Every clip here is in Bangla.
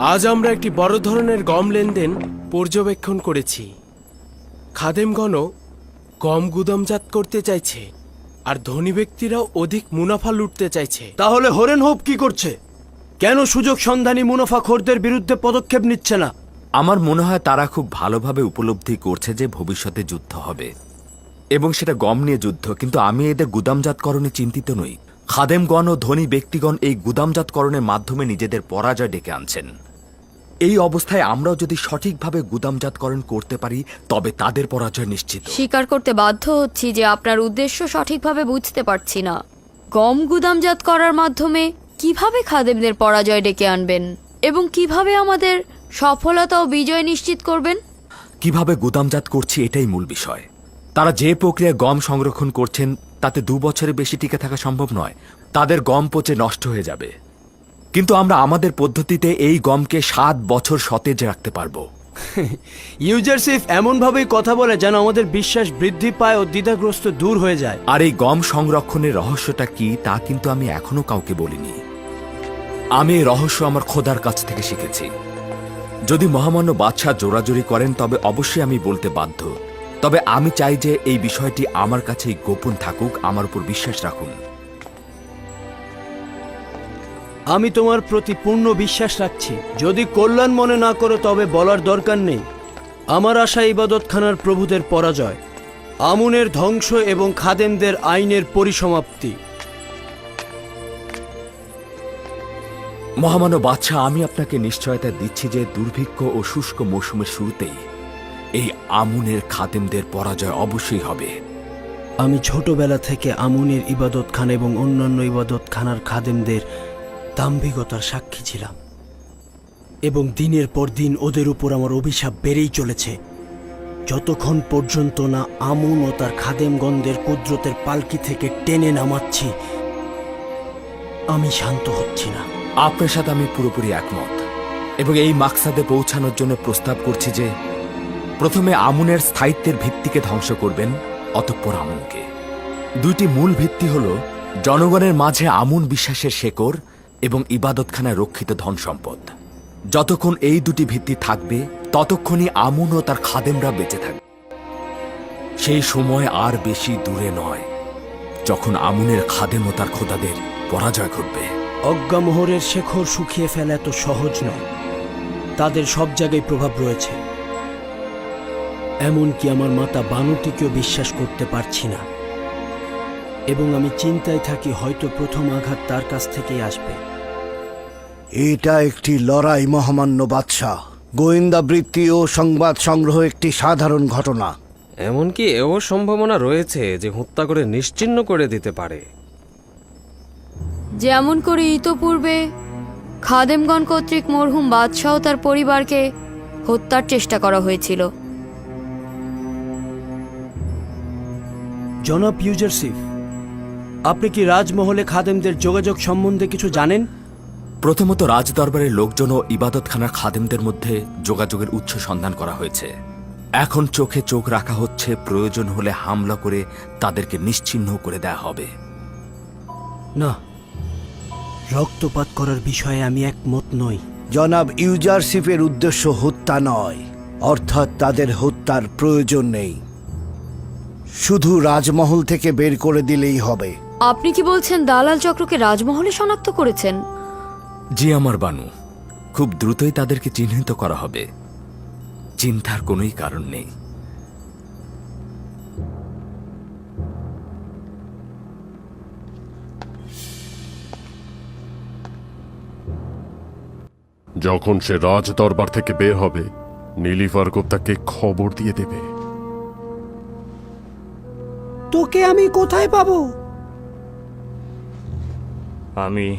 আজ আমরা একটি বড় ধরনের গম লেনদেন পর্যবেক্ষণ করেছি। খাদেমগণও গম গুদামজাত করতে চাইছে আর ধনী ব্যক্তিরাও অধিক মুনাফা লুটতে চাইছে। তাহলে হরেন হোপ কি করছে? কেন সুযোগ সন্ধানী মুনাফাখোরদের বিরুদ্ধে পদক্ষেপ নিচ্ছে না? আমার মনে হয় তারা খুব ভালোভাবে উপলব্ধি করছে যে ভবিষ্যতে যুদ্ধ হবে এবং সেটা গম নিয়ে যুদ্ধ কিন্তু আমি এদের গুদামজাতকরণে চিন্তিত নই। খাদেমগণ ও ধনী ব্যক্তিগণ এই গুদামজাতকরণের মাধ্যমে নিজেদের পরাজয় ডেকে আনছেন। এই অবস্থায় আমরাও যদি সঠিকভাবে গুদামজাতকরণ করতে পারি তবে তাদের পরাজয় নিশ্চিত। স্বীকার করতে বাধ্য হচ্ছি যে আপনার উদ্দেশ্য সঠিকভাবে বুঝতে পারছি না। গম গুদামজাত করার মাধ্যমে কীভাবে খাদেমদের পরাজয় ডেকে আনবেন এবং কীভাবে আমাদের সফলতা ও বিজয় নিশ্চিত করবেন? কীভাবে গুদামজাত করছি এটাই মূল বিষয়। তারা যে প্রক্রিয়া গম সংরক্ষণ করছেন তাতে দু বছরের বেশি টিকে থাকা সম্ভব নয়। তাদের গম পচে নষ্ট হয়ে যাবে। কিন্তু আমরা আমাদের পদ্ধতিতে এই গমকে সাত বছর সতেজ রাখতে পারব। ইউজারসিফ এমনভাবেই কথা বলে যেন আমাদের বিশ্বাস বৃদ্ধি পায় ও দ্বিধাগ্রস্ত দূর হয়ে যায়। আর এই গম সংরক্ষণের রহস্যটা কি তা কিন্তু আমি এখনও কাউকে বলিনি। আমি এই রহস্য আমার খোদার কাছ থেকে শিখেছি। যদি মহামান্য বাদশাহ জোরাজোরি করেন তবে অবশ্যই আমি বলতে বাধ্য। তবে আমি চাই যে এই বিষয়টি আমার কাছেই গোপন থাকুক আমার উপর বিশ্বাস রাখুন। আমি তোমার প্রতি পূর্ণ বিশ্বাস রাখছি। যদি কল্যাণ মনে না করো তবে বলার দরকার নেই। আমার আশা ইবাদতখানার প্রভুদের পরাজয় আমুনের ধ্বংস এবং খাদেমদের আইনের পরিসমাপ্তি। মহামান্য বাদশাহ আমি আপনাকে নিশ্চয়তা দিচ্ছি যে দুর্ভিক্ষ ও শুষ্ক মৌসুমের শুরুতেই এই আমুনের খাদেমদের পরাজয় অবশ্যই হবে। আমি ছোটবেলা থেকে আমুনের ইবাদতখানা এবং অন্যান্য ইবাদতখানার খাদেমদের দাম্ভিকতার সাক্ষী ছিলাম। এবং দিনের পর দিন ওদের উপর আমার অভিশাপ বেড়েই চলেছে। যতক্ষণ পর্যন্ত না আমুন ও তার খাদেমগণদের কুদরতের পালকি থেকে টেনে নামাচ্ছি, আমি শান্ত হচ্ছি না। আপনার সাথে আমি পুরোপুরি একমত। এবং এই মাকসাদে পৌঁছানোর জন্য প্রস্তাব করছি যে, প্রথমে আমুনের স্থায়িত্বের ভিত্তিকে ধ্বংস করবেন, অতঃপর আমুনকে। দুইটি মূল ভিত্তি হল, জনগণের মাঝে আমুন বিশ্বাসের শেকড় এবং ইবাদতখানায় রক্ষিত ধন সম্পদ। যতক্ষণ এই দুটি ভিত্তি থাকবে, ততক্ষণই আমুন ও তার খাদেমরা বেঁচে থাকবে। সেই সময় আর বেশি দূরে নয়, যখন আমুনের খাদেম ও তার খোদাদের পরাজয় ঘটবে। অজ্ঞামোহরের শেখর শুকিয়ে ফেলা এত সহজ নয়। তাদের সব জায়গায় প্রভাব রয়েছে। এমনকি আমার মাতা বানুটিকেও বিশ্বাস করতে পারছি না। এবং আমি চিন্তায় থাকি হয়তো প্রথম আঘাত তার কাছ থেকেই আসবে। এটা একটি লড়াই মহামান্য বাদশাহ গোয়েন্দা বৃত্তি ও সংবাদ সংগ্রহ একটি সাধারণ ঘটনা। এমনকি এও সম্ভাবনা রয়েছে যে হত্যা করে নিশ্চিহ্ন করে দিতে পারে। যেমন করে ইতোপূর্বে খাদেমগণ কর্তৃক মরহুম বাদশাহ তার পরিবারকে হত্যার চেষ্টা করা হয়েছিল। জনাব ইউজারসিফ আপনি কি রাজমহলে খাদেমদের যোগাযোগ সম্বন্ধে কিছু জানেন? প্রথমত রাজদরবারের লোকজন ও ইবাদতখানার খাদেমদের মধ্যে যোগাযোগের উৎস সন্ধান করা হয়েছে। এখন চোখে চোখ রাখা হচ্ছে প্রয়োজন হলে হামলা করে তাদেরকে নিশ্চিহ্ন করে দেয়া হবে। না রক্তপাত করার বিষয়ে আমি একমত নই। জনাব ইউজারশিপের উদ্দেশ্য হত্যা নয় অর্থাৎ তাদের হত্যার প্রয়োজন নেই। শুধু রাজমহল থেকে বের করে দিলেই হবে। আপনি কি বলছেন দালাল চক্রকে রাজমহলে শনাক্ত করেছেন? জি আমার বানু খুব দ্রুতই তাদেরকে চিহ্নিত করা হবে। চিন্তার কোনোই কারণ নেই। যখন সে রাজ দরবার থেকে বের হবে নীলিফার তাকে খবর দিয়ে দেবে। তোকে আমি কোথায় পাবো? আমি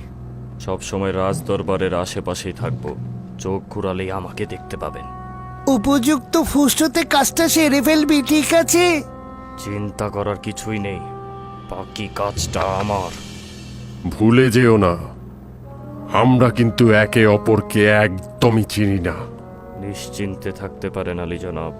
সবসময় রাজ দরবারের আশেপাশেই থাকব। চোখ ঘুরালেই আমাকে দেখতে পাবেন। উপযুক্ত ফুসতে কাজটা সেরে ফেলবি ঠিক আছে? চিন্তা করার কিছুই নেই। বাকি কাজটা আমার। ভুলে যেও না। আমরা কিন্তু একে অপরকে একদমই চিনি না। নিশ্চিন্তে থাকতে পারেন আলী জনাব।